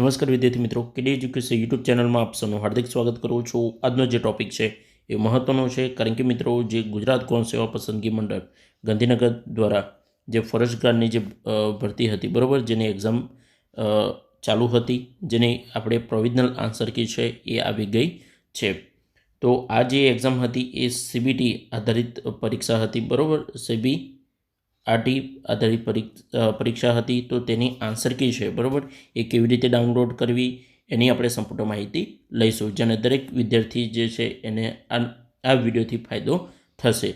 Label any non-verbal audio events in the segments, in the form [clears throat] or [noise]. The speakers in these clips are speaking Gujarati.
નમસ્કાર વિદ્યાર્થી મિત્રો કેડી એજ્યુકેશન યુટ્યુબ ચેનલમાં આપ સૌનું હાર્દિક સ્વાગત કરું છું. આજનો જે ટોપિક છે એ મહત્વનો છે કારણ કે મિત્રો, જે ગુજરાત કોણ સેવા પસંદગી મંડળ ગાંધીનગર દ્વારા જે ફરજગારની જે ભરતી હતી, બરાબર, જેની એક્ઝામ ચાલુ હતી, જેની આપણે પ્રોવિઝનલ આન્સર કી છે એ આવી ગઈ છે. તો આ જે એક્ઝામ હતી એ સીબીટી આધારિત પરીક્ષા હતી, બરાબર સીબી આરટી આધારિત પરીક્ષ- હતી તો તેની આન્સર કી છે, બરાબર? એ કેવી રીતે ડાઉનલોડ કરવી, એની આપણે સંપૂર્ણ માહિતી લઈશું, જેને દરેક વિદ્યાર્થી જે છે એને આ આ વિડીયોથી ફાયદો થશે.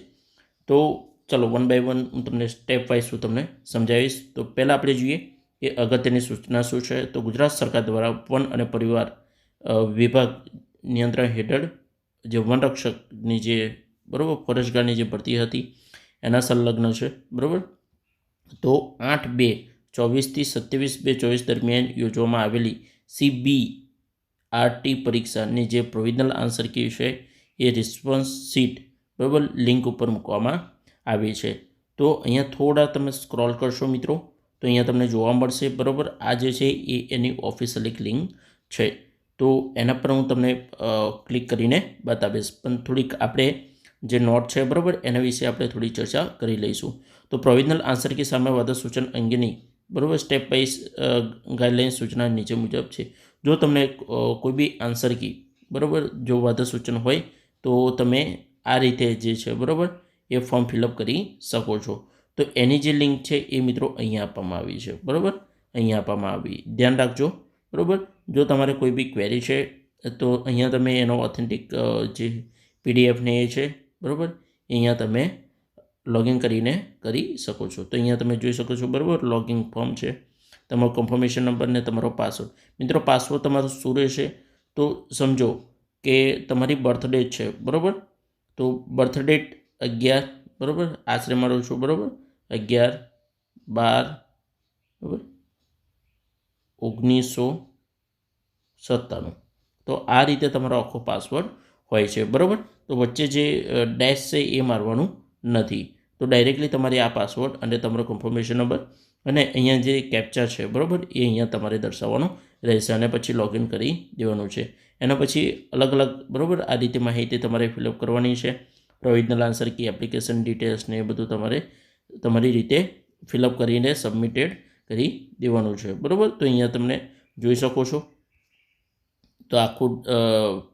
તો ચલો વન બાય વન હું તમને સ્ટેપ વાઇઝ હું તમને સમજાવીશ. તો પહેલાં આપણે જોઈએ કે અગત્યની સૂચના શું છે? તો ગુજરાત સરકાર દ્વારા વન અને પરિવાર વિભાગ નિયંત્રણ હેઠળ જે વનરક્ષકની જે, બરાબર, ફરજગારની જે ભરતી હતી એના સંલગ્ન છે, બરાબર? તો આઠ બે ચોવીસથી સત્યાવીસ બે ચોવીસ દરમિયાન યોજવામાં આવેલી સીબી આરટી પરીક્ષાની જે પ્રોવિઝનલ આન્સર કી છે, એ રિસ્પોન્સ સીટ બરાબર લિંક ઉપર મૂકવામાં આવી છે. તો અહીંયા થોડા તમે સ્ક્રોલ કરશો મિત્રો, તો અહીંયા તમને જોવા મળશે, બરાબર? આ જે છે, એ એની ઓફિશિયલી લિંક છે. તો એના પર હું તમને ક્લિક કરીને બતાવીશ. પણ થોડીક આપણે જે નોટ છે, બરાબર? એના વિશે આપણે થોડી ચર્ચા કરી લઈશું. તો પ્રોવિઝનલ આન્સર કી સામે વાદા સૂચન અંગેની, બરાબર? સ્ટેપ વાઇઝ ગાઈડલાઇન સૂચના નીચે મુજબ છે. જો તમને કોઈ બી આન્સર કી, બરાબર, જો વાદા સૂચન હોય, તો તમે આ રીતે જે છે, બરાબર, એ ફોર્મ ફિલઅપ કરી શકો છો. તો એની જે લિંક છે, એ મિત્રો અહીંયા આપવામાં આવી છે, બરાબર? અહીંયા આપવામાં આવી. ધ્યાન રાખજો, બરાબર? જો તમારે કોઈ બી ક્વેરી છે, તો અહીંયા તમે એનો ઓથેન્ટિક જે પીડીએફને એ છે બરાબર? અહીંયા તમે લોગિન કરીને કરી શકો છો. તો અહીંયા તમે જોઈ શકો છો, બરાબર? લોગિન ફોર્મ છે. તમારો કન્ફર્મેશન નંબર ને તમારો પાસવર્ડ મિત્રો પાસવર્ડ તમારો શું રહેશે? તો સમજો કે તમારી બર્થ ડેટ છે, બરાબર? તો બર્થ ડેટ અગિયાર, બરાબર? આશરે મારો છું, બરાબર? અગિયાર, બાર, બરાબર? ઓગણીસો સત્તાણું. તો આ રીતે તમારો આખો પાસવર્ડ હોય છે, બરાબર? તો વચ્ચે જે ડેશ છે એ મારવાનું નથી. તો ડાયરેક્ટલી તમારે આ પાસવર્ડ અને તમારો કન્ફર્મેશન નંબર અને અહીંયા જે કેપ્ચા છે, બરાબર? એ અહીંયા તમારે દર્શાવવાનો રહેશે અને પછી લોગિન કરી દેવાનું છે. એના પછી અલગ અલગ, બરાબર? આ રીતે માહિતી તમારે ફિલઅપ કરવાની છે. Provisional answer key application details ને એ બધું તમારે, તમારી રીતે ફિલઅપ કરીને સબમિટેડ કરી દેવાનું છે, બરાબર? તો અહીંયા તમને જોઈ શકો છો. તો આખું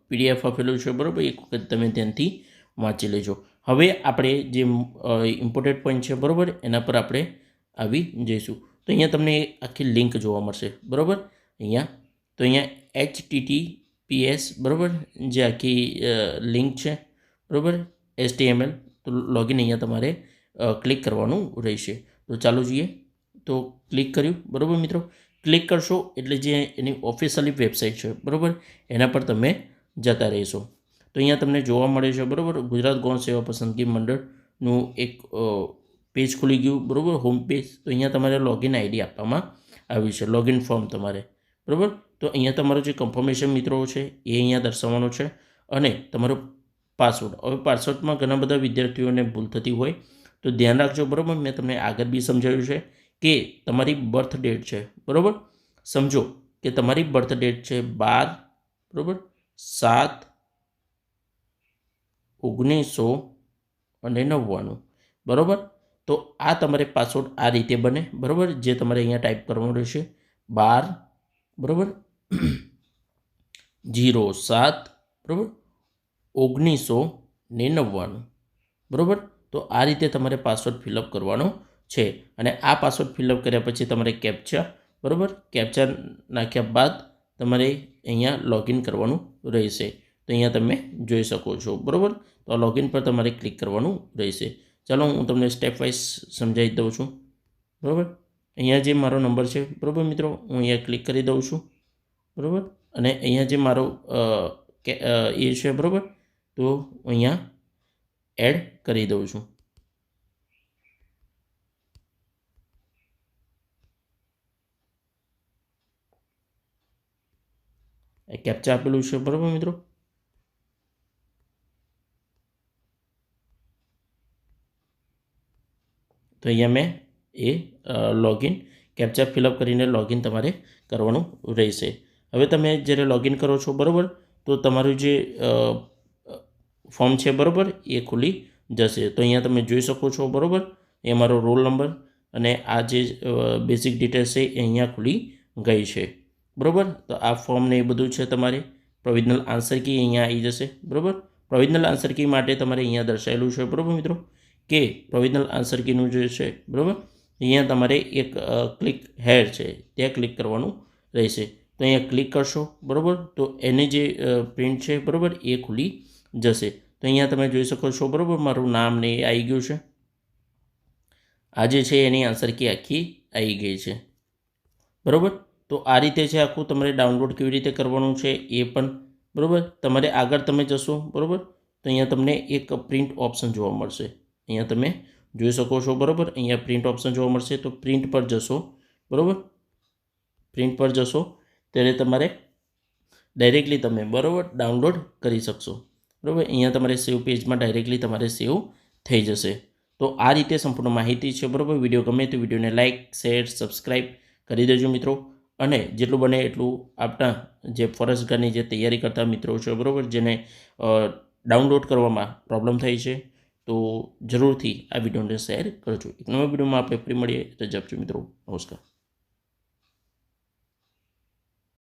પીડીએફ આપેલું છે, બરાબર? એક વખત તમે ધ્યાનથી વાંચી લેજો. હવે આપણે જે ઇમ્પોર્ટન્ટ પોઈન્ટ છે, બરાબર? એના પર આપણે આવી જઈશું. તો અહીંયા તમને આખી લિંક જોવા મળશે, બરાબર? અહીંયા, તો અહીંયા એચ પીએસ બરાબર? જે આખી લિંક છે, બરાબર? એસટીએમએલ તો લોગિન અહીંયા તમારે ક્લિક કરવાનું રહેશે. તો ચાલો જોઈએ. તો ક્લિક કર્યું, બરાબર મિત્રો? ક્લિક કરશો એટલે જે એની ઓફિશિયલી વેબસાઇટ છે, બરાબર? એના પર તમે જતા રહેશો. તો અહીંયા તમને જોવા મળે છે, બરાબર? ગુજરાત ગૌણ સેવા પસંદગી મંડળનું એક પેજ ખુલી ગયું, બરાબર? હોમ પેજ તો અહીંયા તમારે લોગિન આઈડી આપવામાં આવ્યું છે લોગિન ફોર્મ તમારે, બરાબર? તો અહીંયા તમારો જે કન્ફર્મેશન મિત્રો છે, એ અહીંયા દર્શાવવાનો છે અને તમારો પાસવર્ડ હવે પાસવર્ડમાં ઘણા બધા વિદ્યાર્થીઓને ભૂલ થતી હોય, તો ધ્યાન રાખજો, બરાબર? મેં તમને આગળ બી સમજાવ્યું છે. કે તમારી બર્થ ડેટ છે, બરાબર? સમજો કે તમારી બર્થ ડેટ છે બાર, બરાબર? સાત, ઓગણીસો અને નવ્વાણું, બરાબર? તો આ તમારે પાસવર્ડ આ રીતે બને, બરાબર? જે તમારે અહીંયા ટાઈપ કરવાનું રહેશે, બાર, બરાબર? [clears throat] જીરો, સાત, બરાબર? ઓગણીસો ને નવ્વાણું, બરાબર? તો આ રીતે તમારે પાસવર્ડ ફિલઅપ કરવાનો છે. અને આ પાસવર્ડ ફિલઅપ કર્યા પછી તમારે કેપ્ચા બરાબર? કેપ્ચા નાખ્યા બાદ તમારે અહીંયા લોગિન કરવાનું રહેશે. તો અહીંયા તમે જોઈ શકો છો, બરાબર? તો આ લોગિન પર તમારે ક્લિક કરવાનું રહેશે. ચાલો હું તમને સ્ટેપ વાઇઝ સમજાવી દઉં છું, બરાબર? અહીંયા જે મારો નંબર છે, બરાબર મિત્રો? હું અહીંયા ક્લિક કરી દઉં છું, બરાબર? અને અહીંયા જે મારો એ છે, બરાબર? તો અહીંયા એડ કરી દઉં છું. એ કેપ્ચા આપેલું છે, બરાબર મિત્રો? તો અહીંયા મેં એ લોગિન કેપ્ચા ફિલઅપ કરીને લોગિન તમારે કરવાનું રહેશે. હવે તમે જ્યારે લોગિન કરો છો, બરાબર? તો તમારું જે ફોર્મ છે, બરાબર, એ ખુલી જશે. તો અહીંયા તમે જોઈ શકો છો, બરાબર? એ મારો રોલ નંબર અને આ જે બેઝિક ડિટેલ્સ છે, એ અહીંયા ખુલી ગઈ છે. બરાબર? તો આ ફોર્મ ને એ બધું છે તમારે. પ્રોવિઝનલ આન્સર કી અહીંયા આવી જશે. બરાબર? પ્રોવિઝનલ આન્સર કી માટે તમારે અહીંયા દર્શાવેલું છે. બરાબર મિત્રો? કે પ્રોવિઝનલ આન્સર કીનું જે છે, બરાબર? અહીંયા તમારે એક ક્લિક હેર છે. ત્યાં ક્લિક કરવાનું રહેશે. તો અહીંયા ક્લિક કરશો, બરાબર? તો એની જે પ્રિન્ટ છે, બરાબર? એ ખુલી જશે. તો અહીંયા તમે જોઈ શકો છો, બરાબર? મારું નામ ને એ આવી ગયું છે. આ જે છે, એની આન્સર કી આખી આવી ગઈ છે. બરાબર? તો આ રીતે છે આખું તમારે ડાઉનલોડ કેવી રીતે કરવાનું છે એ પણ, બરાબર? તમારે આગળ તમે જશો, બરાબર? તો અહીંયા તમને એક પ્રિન્ટ ઓપ્શન જોવા મળશે. અહીંયા તમે જોઈ શકો છો, બરાબર? અહીંયા પ્રિન્ટ ઓપ્શન જોવા મળશે, તો પ્રિન્ટ પર જશો, બરાબર? પ્રિન્ટ પર જશો, ત્યારે તમારે ડાયરેક્ટલી તમે, બરાબર? ડાઉનલોડ કરી શકશો. બરાબર? અહીંયા તમારે સેવ પેજમાં ડાયરેક્ટલી તમારે સેવ થઈ જશે. તો આ રીતે સંપૂર્ણ માહિતી છે, બરાબર? વીડિયો ગમે તો વિડીયોને લાઇક શેર સબસ્ક્રાઈબ કરી દેજો મિત્રો. અને જેટલું બને એટલું આપણા જે ફરજગારની જે તૈયારી કરતા મિત્રો છે, બરાબર, જેને ડાઉનલોડ કરવામાં પ્રોબ્લેમ થઈ છે, તો જરૂરથી આ વિડીયોને શેર કરજો. એક નવા વિડીયોમાં આપણે ફરી મળીએ. રજા આપજો મિત્રો. નમસ્કાર.